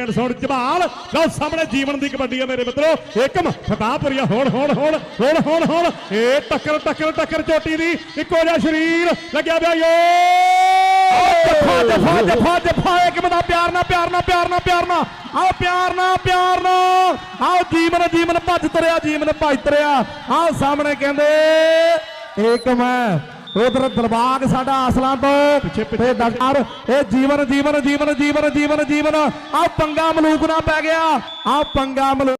And sound Jamal ਲਓ ਸਾਹਮਣੇ ਜੀਵਨ ਦੀ ਕਬੱਡੀ ਹੈ ਮੇਰੇ ਮਿੱਤਰੋ। ਏਕਮ ਫਤਾਪੁਰੀਆ ਹੋਣ ਹੋਣ ਹੋਣ ਹੋਣ ਹੋਣ ਹੋਣ। ਇਹ ਟੱਕਰ ਟੱਕਰ ਟੱਕਰ ਚੋਟੀ ਦੀ। ਇੱਕੋ ਜਿਹਾ ਸਰੀਰ ਲੱਗਿਆ ਪਿਆ ਯੋ ਜਫਾ ਜਫਾ ਜਫਾ ਜਫਾ। ਏਕਮ ਦਾ? ਪਿਆਰ ਨਾਲ ਪਿਆਰ ਨਾਲ ਪਿਆਰ ਨਾਲ ਪਿਆਰ ਨਾਲ। ਆਓ ਪਿਆਰ ਨਾਲ ਪਿਆਰ ਨਾਲ। ਆਓ ਜੀਵਨ ਜੀਵਨ ਭੱਜ ਤਰਿਆ, ਜੀਵਨ ਭੱਜ ਤਰਿਆ। ਆਓ ਸਾਹਮਣੇ ਕਹਿੰਦੇ ਏਕਮ ਹੈ ਉਧਰ ਦਰਬਾਗ ਸਾਡਾ ਅਸਲਾਂ ਤੋਂ ਤੇ ਦਰਬਾਰ ਇਹ ਜੀਵਨ ਜੀਵਨ ਜੀਵਨ ਜੀਵਨ ਜੀਵਨ ਜੀਵਨ। ਆ ਪੰਗਾ ਮਲੂਕ ਨਾ ਪੈ ਗਿਆ। ਆ ਪੰਗਾ ਮਲੂਕ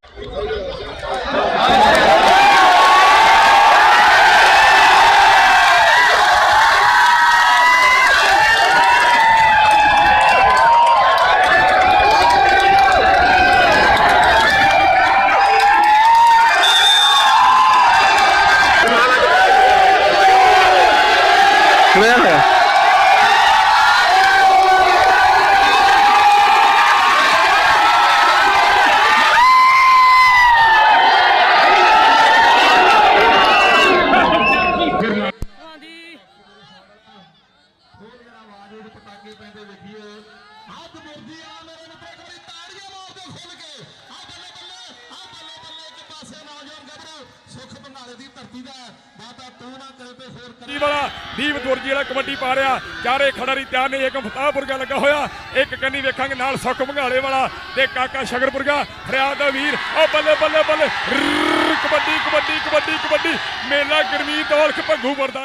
ਕਿਵੇਂ ਹੱਥ ਮੁਰਦੀ ਆ ਮੇਰੇ ਮਿੱਤਰ ਕਰੀ ਤਾੜੀਆਂ ਸੁਖ ਦੀ ਧਰਤੀ ਦਾ ਬਾਤਾ ਤੂੰ ਨਾ ਕਰੇ ਤੇ ਹੋਰ ਕਰੇ। ਵਾਲਾ, ਦੀਪ ਦੁਰਜੀ ਵਾਲਾ ਕਬੱਡੀ ਪਾ ਰਿਹਾ। ਚਾਰੇ ਖੜਾਰੀ ਤਿਆਰ ਨੇ ਇੱਕ ਫਤਾਹਪੁਰਗਾ ਲੱਗਾ ਹੋਇਆ। ਇੱਕ ਕੰਨੀ ਵੇਖਾਂਗੇ ਨਾਲ ਸੁੱਖ ਭੰਗਾਲੇ ਵਾਲਾ ਤੇ ਕਾਕਾ ਸ਼ਗਰਪੁਰਗਾ, ਫਰਿਆਦ ਦਾ ਵੀਰ। ਉਹ ਬੱਲੇ ਬੱਲੇ ਬੱਲੇ। ਕਬੱਡੀ ਕਬੱਡੀ ਕਬੱਡੀ ਕਬੱਡੀ। ਮੇਲਾ ਗਰਮੀਤ ਔਲਖ ਭੱਗੂ ਵਰਦਾ